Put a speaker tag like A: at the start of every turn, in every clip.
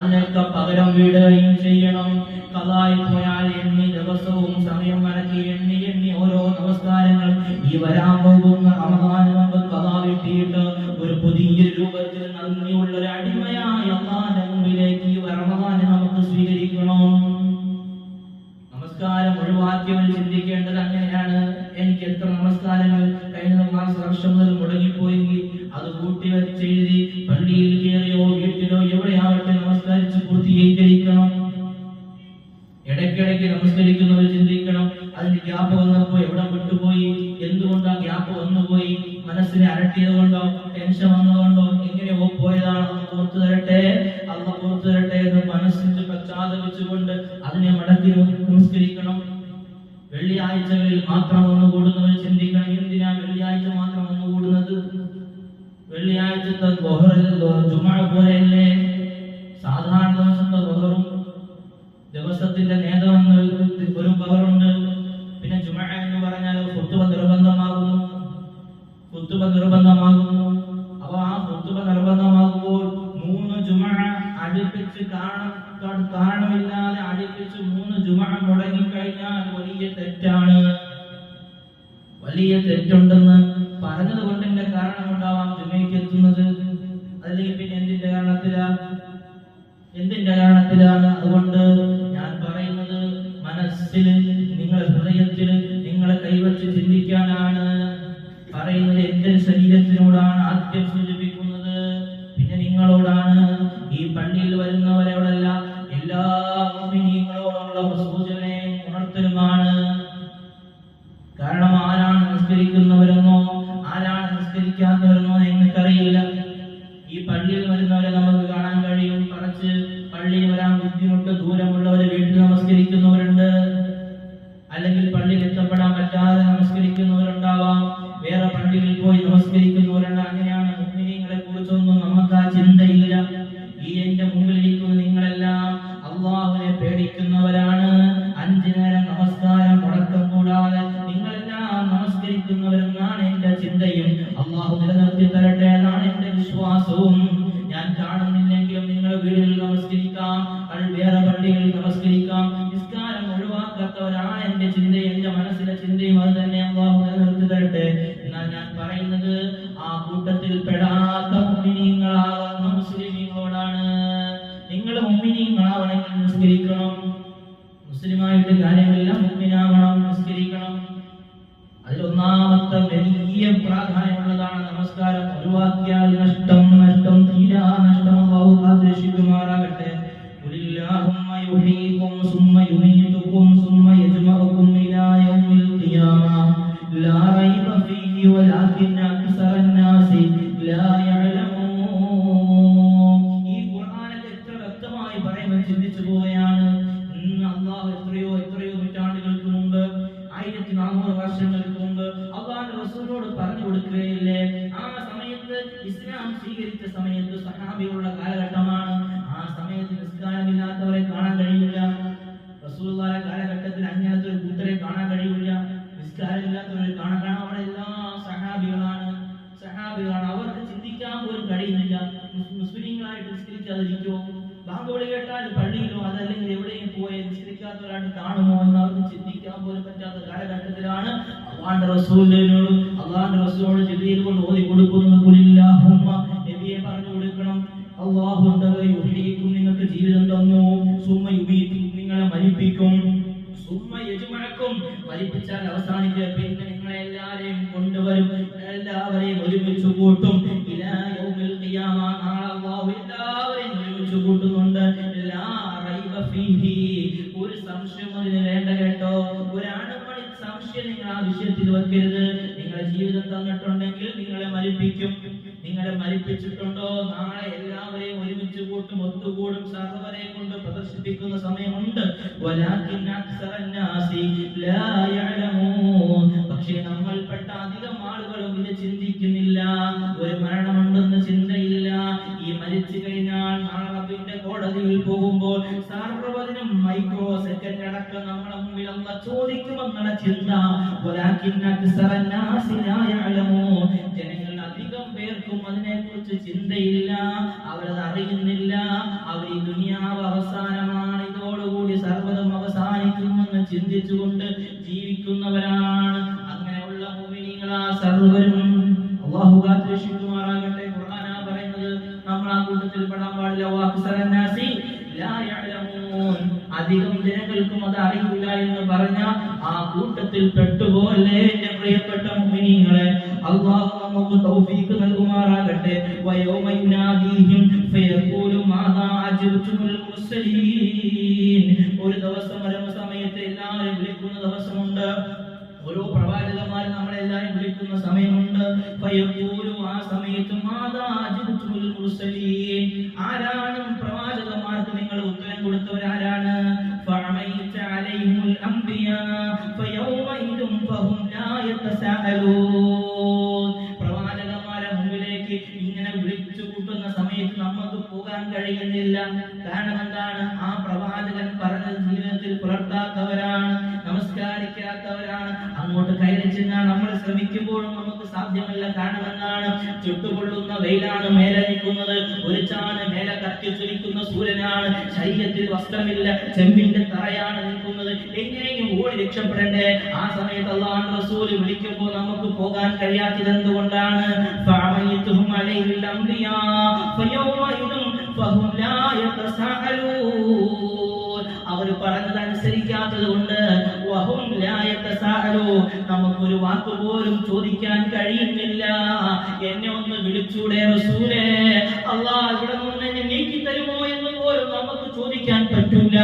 A: അതിനൊക്കെ പകരം ചെയ്യണം. കഥായി പോയാൽ എണ്ണി ദിവസവും സമയം വരക്കി എണ്ണി എണ്ണി ഓരോ നമസ്കാരങ്ങൾ ഈ വരാൻ പോകുന്ന. അതിനെ മടക്കി നമസ്കരിക്കണം. വെള്ളിയാഴ്ചകളിൽ മാത്രം ഒന്ന് കൂടുന്നവർ ചിന്തിക്കണം. എന്തിനാ വെള്ളിയാഴ്ച മാത്രം ഒന്ന് കൂടുന്നത് വെള്ളിയാഴ്ചത്തെ ജുമഴ പോലെയല്ലേ? സാധാരണ ദിവസത്തെ ബഹറും ദിവസത്തിന്റെ നേതാവ് ഒരു ബഹറുണ്ട് പിന്നെ ജുമ എന്ന് പറഞ്ഞാൽ കുത്തുവ നിർബന്ധമാകുന്നു. കുത്തുവ നിർബന്ധമാകുന്നു. അപ്പൊ ആ കുത്തുവ ജുമ അടുപ്പിച്ച് കാരണമില്ലാതെ അടുപ്പിച്ച് മൂന്ന് ജുമ മുടങ്ങിക്കഴിഞ്ഞാൽ വലിയ തെറ്റാണ്. വലിയ തെറ്റുണ്ടെന്ന് പറഞ്ഞത് കൊണ്ട് എന്റെ കാരണമുണ്ടാവാം ജുമയ്ക്ക് എത്തുന്നത്. അല്ലെങ്കിൽ പിന്നെ എന്തിന്റെ കാരണത്തിലാ? എന്തിന്റെ കാരണത്തിലാണ്? അതുകൊണ്ട് പള്ളിയിൽ വരാൻ ബുദ്ധിമുട്ട് ദൂരമുള്ളവരെ വീട്ടിൽ നമസ്കരിക്കുന്നവരുണ്ട്. അല്ലെങ്കിൽ പള്ളിയിൽ എത്തപ്പെടാൻ പറ്റാതെ നമസ്കരിക്കുന്നവരുണ്ടാവാം. വേറെ പള്ളിയിൽ പോയി നമസ്കരിക്കുന്നവരുണ്ട്. അങ്ങനെയാണ് മുസ്ലിങ്ങളെ കുറിച്ചൊന്നും നമുക്ക് ആ ചിന്തയില്ല. ഈ എന്റെ മുമ്പിലിരിക്കുന്ന നിങ്ങളെല്ലാം അള്ളാഹുവിനെ പേടിക്കുന്നവരാണ്. അഞ്ചു നേരം നമസ്കാരം മുടക്കം കൂടാതെ നിങ്ങളെല്ലാം നമസ്കരിക്കുന്നവരെന്നാണ് എന്റെ ചിന്തയും. അള്ളാഹു നിലനിർത്തി തരട്ടെ എന്നാണ് എന്റെ വിശ്വാസവും. ഞാൻ കാണുന്നില്ലെങ്കിലും നിങ്ങൾ വീടുകളിൽ നമസ്കരിക്കാം. വേറെ പള്ളികളിൽ നമസ്കരിക്കാം. നിസ്കാരം ഒഴിവാക്കാത്തവരാണ് എന്റെ ചിന്തയും എന്റെ മനസ്സിലെ ചിന്തയും. അത് തന്നെ അള്ളാഹു നിലനിർത്തി എന്നാൽ ഞാൻ പറയുന്നത് ആ കൂട്ടത്തിൽ പെടാത്ത മുമ്മിനീങ്ങളാകുന്ന മുസ്ലിമീങ്ങളോടാണ്. നിങ്ങൾ മുമ്മിനീങ്ങളാവണമെങ്കിൽ നിസ്കരിക്കണം. മുസ്ലിമായിട്ട് കാര്യമില്ല മുമ്മിനാവണം നിസ്കരിക്കണം. അതിലൊന്നാമത്തെ വലിയ പ്രാധാന്യമുള്ളതാണ് നമസ്കാരം. ഒഴിവാക്കിയാൽ നഷ്ടം നഷ്ടം തീരാ നഷ്ടം. അല്ലാഹു കാത്തിരക്ഷിക്കുമാറാകട്ടെ മുസ്ലിങ്ങളായിട്ട് ബാങ്കോട് കേട്ടാൽ പള്ളിയിലോ അതല്ലെങ്കിൽ എവിടെയും പോയി നിസ്കരിക്കാത്തവരായിട്ട് കാണുമോ എന്ന് അവർക്ക് ചിന്തിക്കാൻ പോലും പറ്റാത്ത കാലഘട്ടത്തിലാണ് അള്ളാന്റെ റസൂലിനോട് അള്ളാന്റെ റസൂലിനോട് ചെവിയിൽ കൊണ്ട് ഓതി കുലില്ലാഹുമ്മ നബിയെ പറഞ്ഞു കൊടുക്കണം. അള്ളാഹു ഉണ്ടാകും നിങ്ങൾക്ക് ജീവിതം തന്നു. സുമ്മ യുബീക്കും നിങ്ങളെ മരിപ്പിക്കും. സുമ്മ യജുമഴക്കും മരിപ്പിച്ചാൽ അവസാനിക്കുക. പിന്നെ നിങ്ങളെ എല്ലാവരെയും കൊണ്ടുവരും. എല്ലാവരെയും ഒരുമിച്ച് കൂട്ടും. ഒരു സംശയം അതിന് വേണ്ട കേട്ടോ. ഒരാണുമണി സംശയം നിങ്ങൾ ആ വിഷയത്തിൽ വെക്കരുത്. നിങ്ങളെ ജീവിതം തന്നിട്ടുണ്ടെങ്കിൽ നിങ്ങളെ മരിപ്പിക്കും. നിങ്ങളെ മരിപ്പിച്ചിട്ടുണ്ടോ? നാളെ എല്ലാവരെയും ഒരുമിച്ച് കൂട്ടും ഒത്തുകൂടും സർവരെ കൊണ്ട് പ്രദർശിപ്പിക്കുന്ന സമയമുണ്ട്. പക്ഷേ നമ്മൾപ്പെട്ട അധികം ആളുകളും ഇത് ചിന്തിക്കുന്നില്ല. ഒരു മരണമുണ്ടെന്ന് ചിന്തയില്ല. ഈ മരിച്ചു കഴിഞ്ഞാൽ നാളെ റബ്ബിന്റെ കോടതിയിൽ പോകുമ്പോൾ സർവതിനും മൈക്രോ സെക്കൻഡ് അടക്കം നമ്മളെ മുമ്പിൽ അമ്മ ചോദിക്കുമെന്നുള്ള ചിന്ത. ജനങ്ങൾ അധികം പേർക്കും അതിനെക്കുറിച്ച് ചിന്തയില്ല. അവരത് അറിയുന്നില്ല. അവർ ഈ ദുനിയാവ് അവസാനമാണ്. ഇതോടുകൂടി സർവതം അവസാനിക്കുമെന്ന് ചിന്തിച്ചുകൊണ്ട് ജീവിക്കുന്നവരാണ്. അങ്ങനെയുള്ള മുഅ്മിനീങ്ങളാ സർവരും. അള്ളാഹു പറയുന്നത് നമ്മൾ ആ കൂട്ടത്തിൽ പെടാൻ പാടില്ല അധികം ജനങ്ങൾക്കും അത് അറിയില്ല എന്ന് പറഞ്ഞ ആ കൂട്ടത്തിൽ പെട്ടുപോലെ എന്റെ പ്രിയപ്പെട്ട മുഅ്മിനീങ്ങളെ അല്ലാഹു നമുക്ക് തൗഫീഖ് നൽകുമാറാകട്ടെ. മാദാ ഒരു ദിവസം വരും സമയത്ത് എല്ലാവരും വിളിക്കുന്ന ദിവസമുണ്ട്. ഓരോ പ്രവാചകന്മാരും നമ്മളെല്ലാരും വിളിക്കുന്ന സമയമുണ്ട്. ആ സമയത്ത് ആരാണ് പ്രവാചകന്മാർക്ക് നിങ്ങൾ ഉത്തരം കൊടുത്തവരാരാണ് പ്രവാചകന്മാരെ മുമ്പിലേക്ക് ഇങ്ങനെ വിളിച്ചു കൂട്ടുന്ന സമയത്ത് നമുക്ക് പോകാൻ കഴിയുന്നില്ല. കാരണം എന്താണ്? ആ പ്രവാചകൻ പറഞ്ഞ ജീവിതത്തിൽ പുലർത്താത്തവരാണ്. അങ്ങോട്ട് നമ്മൾ ശ്രമിക്കുമ്പോഴും നമുക്ക് സാധ്യമല്ല. കാരണം എന്താണ്? ചുട്ടുകൊള്ളുന്ന വെയിലാണ് മേലെ ഒരു ചാണ് മേലെ കത്തിച്ചൊലിക്കുന്ന സൂര്യനാണ്. ശരീരത്തിൽ വസ്ത്രമില്ല. ചെമ്പിന്റെ തറയാണ് നിൽക്കുന്നത്. എങ്ങനെയും ഓടി രക്ഷപ്പെടണ്ടേ? ആ സമയത്ത് അള്ളാഹു റസൂൽ വിളിക്കുമ്പോൾ നമുക്ക് പോകാൻ കഴിയാത്തത് എന്തുകൊണ്ടാണ്? ഫഅമൈതുഹും അലൈഹിൽ അംബിയാ ഫയൗമഇദും നമുക്കൊരു വാക്ക് പോലും ചോദിക്കാൻ കഴിയുന്നില്ല. എന്നെ ഒന്ന് വിളിച്ചൂടെ റസൂലേ? അള്ളാഹ് ഇവിടെ നിന്ന് നീക്കി തരുമോ എന്ന് പോലും നമുക്ക് ചോദിക്കാൻ പറ്റില്ല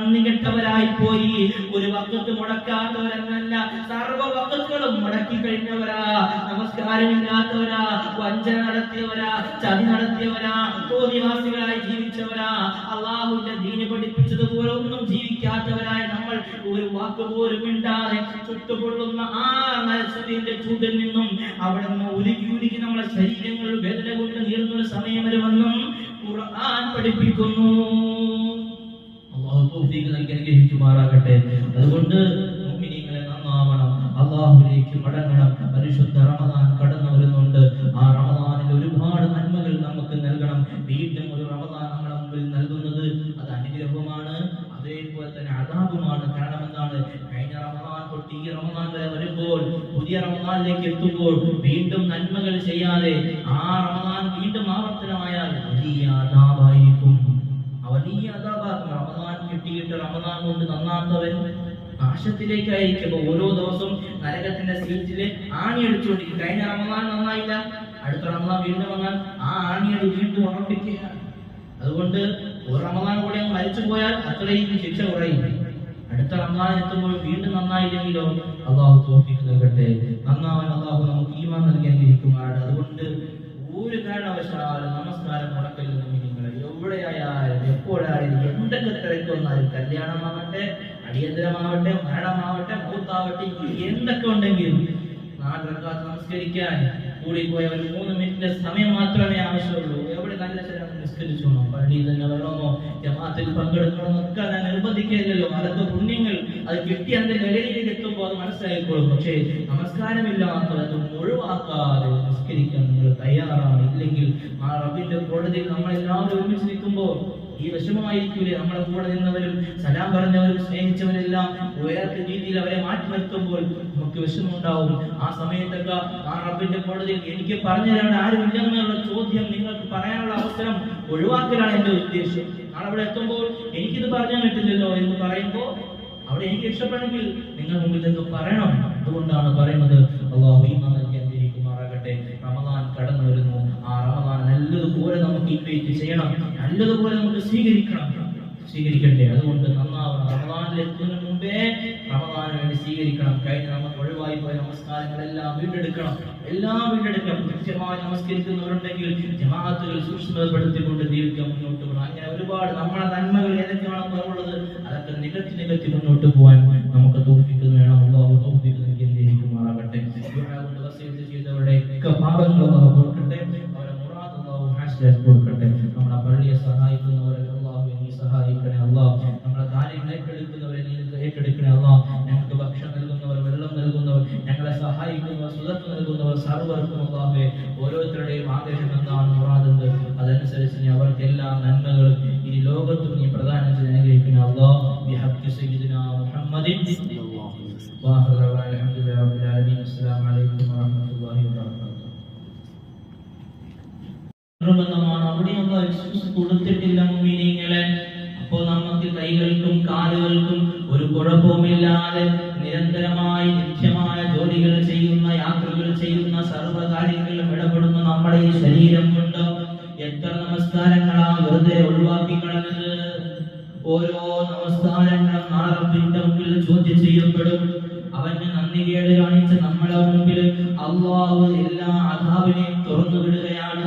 A: നന്ദി കെട്ടവരായി പോയി ഒരു വക്കത്ത് മുടക്കാത്തവരെന്നല്ല സർവ വക്കത്തുകളും മുടക്കി കഴിഞ്ഞവരാ. നമസ്കാരമില്ലാത്തവരാ വഞ്ചന നടത്തിയവരാ ചതി നടത്തിയവരാ തോന്നിവാസികളായി ജീവിച്ചവരാ. അള്ളാഹുവിന്റെ ദീനി പഠിപ്പിച്ചതുപോലെ ഒന്നും ജീവിക്കാത്തവരായ നമ്മൾ ഒരു വാക്ക് പോലും ഇണ്ടാതെ ചുട്ടുകൊള്ളുന്ന ആ നരസത്തിന്റെ ചൂടിൽ നിന്നും അവിടെ നിന്ന് ഉരുകി ഉരുകി നമ്മളെ ശരീരങ്ങൾ വേദന കൊണ്ട് നീർന്നൊരു സമയം വരുമെന്നും ഖുർആൻ പഠിപ്പിക്കുന്നു. എന്താണ് കഴിഞ്ഞ റമദാൻ തൊട്ട് ഈ റമദാൻ വരെ വരുമ്പോൾ പുതിയ റമദാനിലേക്ക് എത്തുമ്പോൾ വീണ്ടും നന്മകൾ ചെയ്യാതെ ആ റമദാൻ വീണ്ടും ആവർത്തനമായാൽ വലിയ അതാപായിരിക്കും വലിയ അതാപാകും റമദാൻ കിട്ടിയിട്ട് റമദാൻ കൊണ്ട് നന്നാത്തവൻ നാശത്തിലേക്കായിരിക്കും. ഓരോ ദിവസവും നരകത്തിന്റെ സീറ്റിൽ ആണി അടിച്ചുകൊണ്ടിരിക്കും കഴിഞ്ഞ റമദാൻ നന്നായില്ല. അടുത്ത റമദാൻ വീണ്ടും വന്നാൽ ആ ആണിയടി വീണ്ടും ഉറപ്പിക്കുകയാണ്. അതുകൊണ്ട് ഒരു റമദാൻ കൂടെ മരിച്ചു പോയാൽ അത്രയും ശിക്ഷ കുറയും. അടുത്ത റമദാൻ എത്തുമ്പോൾ വീണ്ടും നന്നായില്ലെങ്കിലോ അള്ളാഹു തോഫിക്ക് നൽകട്ടെ. നന്നാവാൻ അള്ളാഹു നമുക്ക് ഈമാൻ നൽകി അനുഗ്രഹിക്കുമാറാണ് അതുകൊണ്ട് ഒരു കാരണവശാലും നമസ്കാരം മുടക്കരുത് നിങ്ങൾ എവിടെയായാലും എപ്പോഴായാലും എന്തൊക്കെ തിരക്കൊന്നാലും കല്യാണമാവട്ടെ അടിയന്തരമാവട്ടെ മരണമാവട്ടെ മൂത്താവട്ടെ എന്തൊക്കെ ഉണ്ടെങ്കിലും നാല് നമസ്കരിക്കാൻ കൂടിപ്പോയ ഒരു മൂന്ന് മിനിറ്റിന്റെ സമയം മാത്രമേ ആവശ്യമുള്ളൂ. എവിടെ നല്ല ശരം നിസ്കരിച്ചോണം? പള്ളിയിൽ തന്നെ വരണമോ? ജമാഅത്തിൽ പങ്കെടുക്കണമെന്നോ ഒക്കെ ഞാൻ നിർബന്ധിക്കില്ലല്ലോ അതൊക്കെ പുണ്യങ്ങൾ. അത് കിട്ടി അതിന്റെ നിലയിലേക്ക് എത്തുമ്പോൾ അത് മനസ്സിലായിക്കോളും. പക്ഷേ നമസ്കാരമില്ലാത്ത അത് ഒഴിവാക്കാതെ നിസ്കരിക്കാൻ നിങ്ങൾ തയ്യാറാണ്. ഇല്ലെങ്കിൽ ആ റബിന്റെ കോടതിയിൽ നമ്മൾ എല്ലാവരും ഒരുമിച്ച് നിൽക്കുമ്പോൾ ഈ വിഷമമായിരിക്കൂലേ? നമ്മുടെ കൂടെ നിന്നവരും സലാം പറഞ്ഞവരും സ്നേഹിച്ചവരെല്ലാം വേറെ രീതിയിൽ അവരെ മാറ്റി നിർത്തുമ്പോൾ നമുക്ക് വിഷമമുണ്ടാവും. ആ സമയത്തൊക്കെ ആ റബ്ബിന്റെ കോടതിയിൽ എനിക്ക് പറഞ്ഞു തരാൻ ആരുമില്ലെന്നുള്ള ചോദ്യം നിങ്ങൾക്ക് പറയാനുള്ള അവസരം ഒഴിവാക്കലാണ് എന്റെ ഉദ്ദേശം. നാളെ അവിടെ എത്തുമ്പോൾ എനിക്കിത് പറഞ്ഞാൽ പറ്റില്ലല്ലോ എന്ന് പറയുമ്പോൾ അവിടെ എനിക്ക് ഇഷ്ടപ്പെടെങ്കിൽ നിങ്ങൾ മുമ്പിൽ നിന്ന് പറയണം? അതുകൊണ്ടാണ് പറയുന്നത് അള്ളാഹു ഈമാൻ നൽകി അനുഗ്രഹിക്കുമാറാകട്ടെ റമദാൻ കടന്നു വരുന്നു ആ റമദാൻ നല്ലതുപോലെ ചെയ്യണം. നല്ലതുപോലെ നമുക്ക് സ്വീകരിക്കണം. സ്വീകരിക്കട്ടെ അതുകൊണ്ട് നന്നാവണം. റമദാനിൽ മുമ്പേ റമദാന് വേണ്ടി സ്വീകരിക്കണം. കഴിഞ്ഞ നമുക്ക് ഒഴിവായി പോയ നമസ്കാരങ്ങളെല്ലാം വീണ്ടെടുക്കണം. എല്ലാം വീണ്ടെടുക്കണം കൃത്യമായി നമസ്കരിക്കുന്നവരുണ്ടെങ്കിൽ ജമാഅത്തുകൾ സൂക്ഷ്മതപ്പെടുത്തിക്കൊണ്ട് ദീർഘം മുന്നോട്ട് പോകണം. അങ്ങനെ ഒരുപാട് നമ്മുടെ നന്മകൾ ഏതൊക്കെയാണ് കുറവുള്ളത് അതൊക്കെ നികത്തി നികത്തി മുന്നോട്ട് പോകാൻ നമുക്ക് തോഫിക്ക് വേണം അള്ളാഹു കൊണ്ട് വസീയത്ത് ചെയ്തവരുടെ ഒക്കെ പാപങ്ങൾ ഹാഷിലാക്കി കൊടുക്കട്ടെ. നമ്മളെ പള്ളിയെ സഹായിക്കുന്നവരെ അള്ളാഹു നീ സഹായിക്കണേ അള്ളാഹ് നമ്മളെ കാര്യങ്ങൾ ഏറ്റെടുക്കുന്നവരെ നീ ഏറ്റെടുക്കണേ അള്ളാഹ് ഞങ്ങൾക്ക് ഭക്ഷണം നൽകുന്നവർ വെള്ളം നൽകുന്നവർ ഞങ്ങളെ സഹായിക്കുന്നവർ സുഖത്ത് നൽകുന്നവർ സർവർക്കും അള്ളാഹുവെ ഓരോരുത്തരുടെയും ആഗ്രഹം എന്താണ് മുറാദുണ്ട് അതനുസരിച്ച് നീ അവർക്ക് എല്ലാ നന്മകളും ഈ ലോകത്തും നീ പ്രദാനം ചെയ്ത് അനുഗ്രഹിക്കണേ അള്ളാഹ് മുഹമ്മദിൻ വാഹിറ ദഅവാന അൽഹംദുലില്ലാഹി റബ്ബിൽ ആലമീൻ. അസ്സലാമു അലൈക്കും വറഹ്മത്തുള്ളാഹി വബറകാതുഹു നിർബന്ധമാണ് അവിടെ അള്ളാഹ് എക്സ്ക്യൂസ് കൊടുത്തിട്ടില്ല മുഅ്മിനീങ്ങളെ അപ്പോ നമുക്ക് കൈകൾക്കും കാലുകൾക്കും ഒരു കുഴപ്പവുമില്ലാതെ നിരന്തരമായി നിത്യമായ ജോലികൾ ചെയ്യുന്ന യാത്രകൾ ചെയ്യുന്ന സർവ കാര്യങ്ങളിലും ഇടപെടുന്ന നമ്മുടെ ഈ ശരീരം കൊണ്ട് എത്ര നമസ്കാരങ്ങളാ വെറുതെ ഒഴിവാക്കി കളഞ്ഞത്? ഓരോ നമസ്കാരങ്ങളും നാളെ മുമ്പിൽ ചോദ്യം ചെയ്യപ്പെടും. അവന് നന്ദി കേട് കാണിച്ച നമ്മളെ മുമ്പിൽ അള്ളാഹു എല്ലാ അതാവിനെയും തുറന്നു വിടുകയാണ്.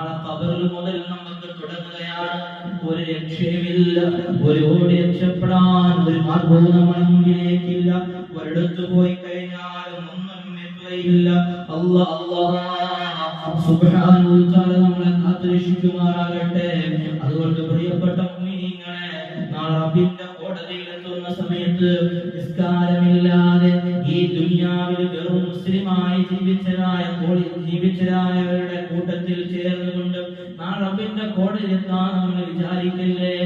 A: നാളെ കബറിൽ മുതൽ നമുക്ക് തുടങ്ങുകയാണ്. ഒരു രക്ഷയുമില്ല ഒരു ഓടി രക്ഷപ്പെടാൻ ഒരു മാർഗവും നമ്മുടെ മുമ്പിലേക്കില്ല ഒരിടത്ത് പോയി കഴിഞ്ഞാലും ഒന്നും എത്തുകയില്ല അല്ല അല്ലാഹ് സുബ്ഹാനഹു വ തആല നമ്മളെ കാത്തുരക്ഷിക്കുമാറാകട്ടെ. അതുകൊണ്ട് പ്രിയപ്പെട്ട മുഅ്മിനീങ്ങളെ നാളെ റബ്ബിന്റെ കോടതിയിൽ എത്തുന്ന സമയത്ത് നിസ്കാരമില്ലാതെ ഈ ദുനിയാവിൽ വെറും മുസ്ലിമായി ജീവിച്ചതായ ജീവിച്ചതായവരുടെ കൂട്ടത്തിൽ ചേർന്നുകൊണ്ട് നാളെ റബ്ബിന്റെ കോടതിയിൽ എത്താൻ നമ്മൾ വിചാരിക്കില്ലേ?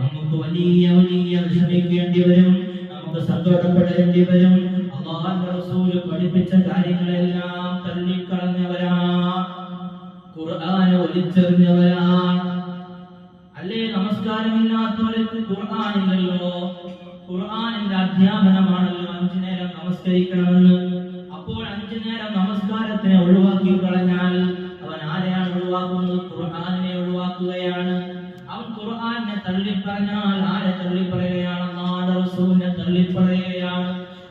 A: നമുക്ക് വലിയ വലിയ വിഷമിക്കേണ്ടി വരും നമുക്ക് സന്തോഷപ്പെടേണ്ടി വരും. പഠിപ്പിച്ച കാര്യങ്ങളെല്ലാം തള്ളിക്കളഞ്ഞവരാ ഖുർആനെ ഒലിച്ചെറിഞ്ഞവരാ അല്ലേ നമസ്കാരമില്ലാത്തവർക്ക് ഖുർആനില്ലല്ലോ ഖുർആനിന്റെ അധ്യാപനമാണല്ലോ. നമസ്കരിക്കണമെന്ന് അപ്പോൾ അഞ്ചു നേരം നമസ്കാരത്തിനെ ഒഴിവാക്കി കളഞ്ഞാൽ അവൻ ആരെയാണ് ഒഴിവാക്കുന്നത്? ഖുർആാനിനെ ഒഴിവാക്കുകയാണ്. അവൻ ഖുർആാനിനെ തള്ളിപ്പറഞ്ഞാൽ ആരെ തള്ളിപ്പറയുകയാണ്? അള്ളാഹുവിന്റെ റസൂലിനെ തള്ളിപ്പറയുകയാണ്?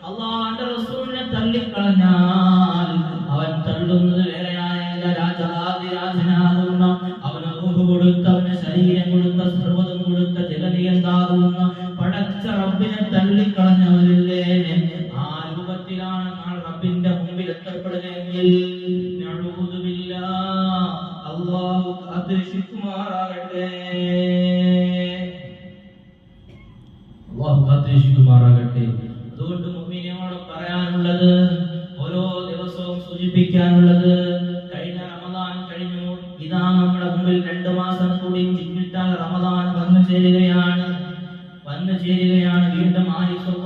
A: അള്ളാഹുവിന്റെ റസൂലിനെ തള്ളിക്കളഞ്ഞാൽ അവൻ തള്ളുന്നത് വേറെയായ രാജാതിരാജനാകുന്ന അവന് കൊടുത്ത അവന് ശരീരം കൊടുത്ത സർവതം കൊടുത്ത ജഗതിയെന്താകുന്ന പടച്ച സൂചിപ്പിക്കാനുള്ളത് കഴിഞ്ഞ റമദാൻ കഴിഞ്ഞു. ഇതാ നമ്മുടെ മുമ്പിൽ രണ്ടു മാസം കൂടി ചിന്നിട്ടാൽ റമദാൻ വന്നു ചേരുകയാണ്. വന്നു ചേരുകയാണ്. വീണ്ടും ആയുസ്